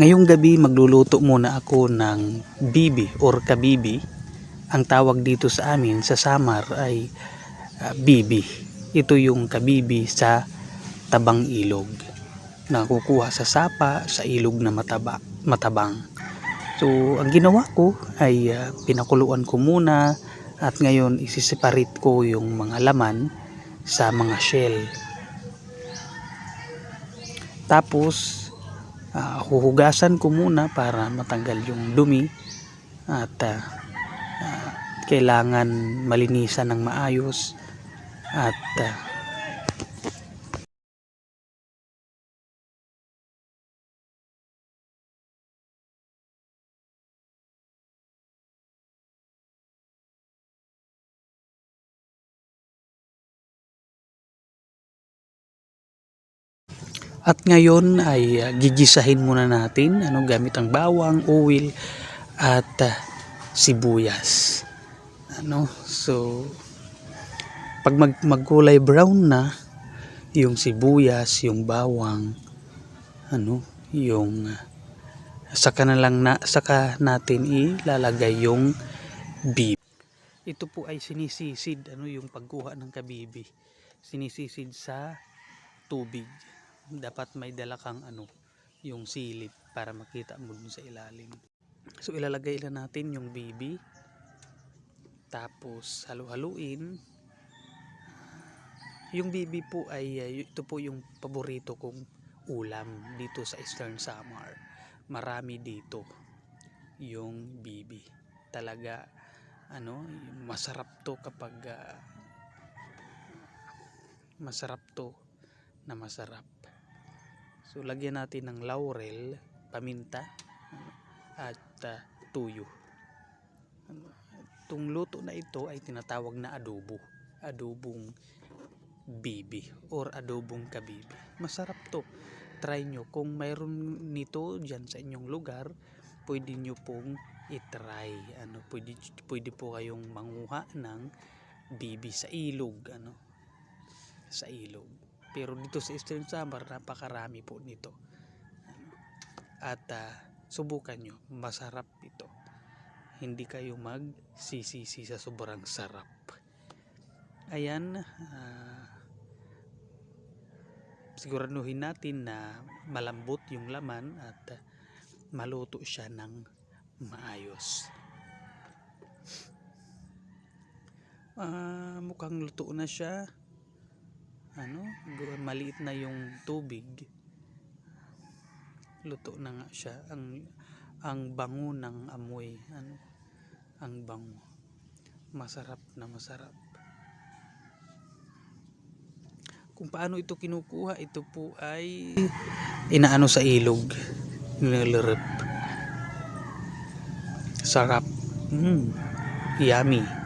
Ngayong gabi magluluto muna ako ng bibi or kabibi. Ang tawag dito sa amin sa Samar ay ah, bibi. Ito yung kabibi sa tabang ilog. Nakukuha sa sapa sa ilog na mataba, matabang. So, ang ginawa ko ay ah, pinakuluan ko muna at ngayon isiseparate ko yung mga laman sa mga shell. Tapos, ah, huhugasan ko muna para matanggal yung dumi at ah, ah, kailangan malinisan ng maayos at ah, At ngayon ay ah, gigisahin muna natin ano gamit ang bawang, oil at ah, sibuyas. Ano? So pag mag magkulay brown na yung sibuyas, yung bawang, ano, yung ah, saka na lang na saka natin ilalagay yung beef. Ito po ay sinisisid ano yung pagkuha ng kabibi. Sinisisid sa tubig dapat may dala kang ano yung silip para makita mo dun sa ilalim. So ilalagay lang natin yung bibi tapos halu-haluin. Yung bibi po ay ito po yung paborito kong ulam dito sa Eastern Samar. Marami dito yung bibi talaga ano masarap to kapag uh, masarap to na masarap So lagyan natin ng laurel, paminta at uh, tuyo. Itong luto na ito ay tinatawag na adobo. Adobong bibi or adobong kabibi. Masarap to. Try nyo. Kung mayroon nito dyan sa inyong lugar, pwede nyo pong itry. Ano, pwede, pwede po kayong manguha ng bibi sa ilog. Ano, sa ilog pero dito sa Eastern Samar napakarami po nito. At uh, subukan nyo. Masarap ito. Hindi kayo magsisisi sa sobrang sarap. Ayan uh, siguraduhin natin na malambot yung laman at uh, maluto siya ng maayos. Uh, mukhang luto na siya ano maliit na yung tubig. Luto na nga siya. Ang ang bango ng amoy ano ang bango. Masarap na masarap. Kung paano ito kinukuha ito po ay inaano sa ilog. Nilalarap sarap. Mm, yummy